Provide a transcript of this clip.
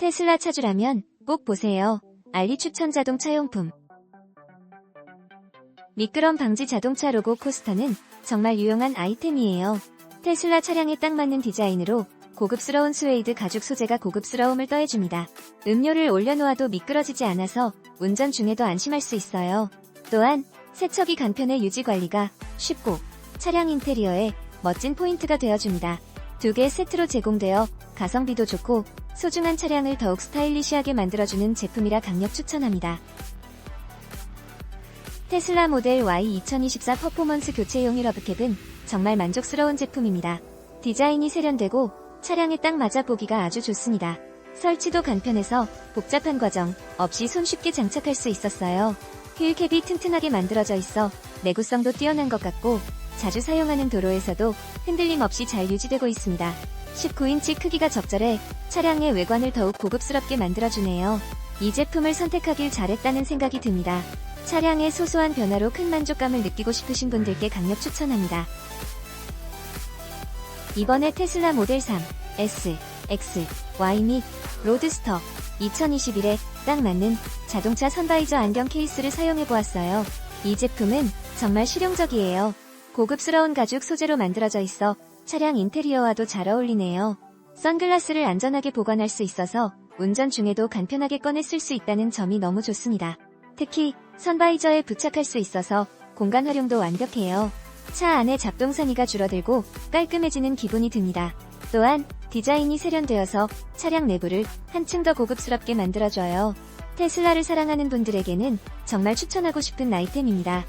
테슬라 차주라면 꼭 보세요. 알리 추천 자동차 용품. 미끄럼 방지 자동차 로고 코스터는 정말 유용한 아이템이에요. 테슬라 차량에 딱 맞는 디자인으로 고급스러운 스웨이드 가죽 소재가 고급스러움을 더해줍니다. 음료를 올려놓아도 미끄러지지 않아서 운전 중에도 안심할 수 있어요. 또한 세척이 간편해 유지 관리가 쉽고 차량 인테리어에 멋진 포인트가 되어줍니다. 두 개 세트로 제공되어 가성비도 좋고 소중한 차량을 더욱 스타일리시하게 만들어주는 제품이라 강력 추천합니다. 테슬라 모델 Y 2024 퍼포먼스 교체용 힐러브캡은 정말 만족스러운 제품입니다. 디자인이 세련되고 차량에 딱 맞아 보기가 아주 좋습니다. 설치도 간편해서 복잡한 과정 없이 손쉽게 장착할 수 있었어요. 휠캡이 튼튼하게 만들어져 있어 내구성도 뛰어난 것 같고 자주 사용하는 도로에서도 흔들림 없이 잘 유지되고 있습니다. 19인치 크기가 적절해 차량의 외관을 더욱 고급스럽게 만들어주네요. 이 제품을 선택하길 잘했다는 생각이 듭니다. 차량의 소소한 변화로 큰 만족감을 느끼고 싶으신 분들께 강력 추천합니다. 이번에 테슬라 모델 3, S, X, Y 및 로드스터 2021에 딱 맞는 자동차 선바이저 안경 케이스를 사용해 보았어요. 이 제품은 정말 실용적이에요. 고급스러운 가죽 소재로 만들어져 있어 차량 인테리어와도 잘 어울리네요. 선글라스를 안전하게 보관할 수 있어서 운전 중에도 간편하게 꺼내 쓸 수 있다는 점이 너무 좋습니다. 특히 선바이저에 부착할 수 있어서 공간 활용도 완벽해요. 차 안의 잡동사니가 줄어들고 깔끔해지는 기분이 듭니다. 또한 디자인이 세련되어서 차량 내부를 한층 더 고급스럽게 만들어줘요. 테슬라를 사랑하는 분들에게는 정말 추천하고 싶은 아이템입니다.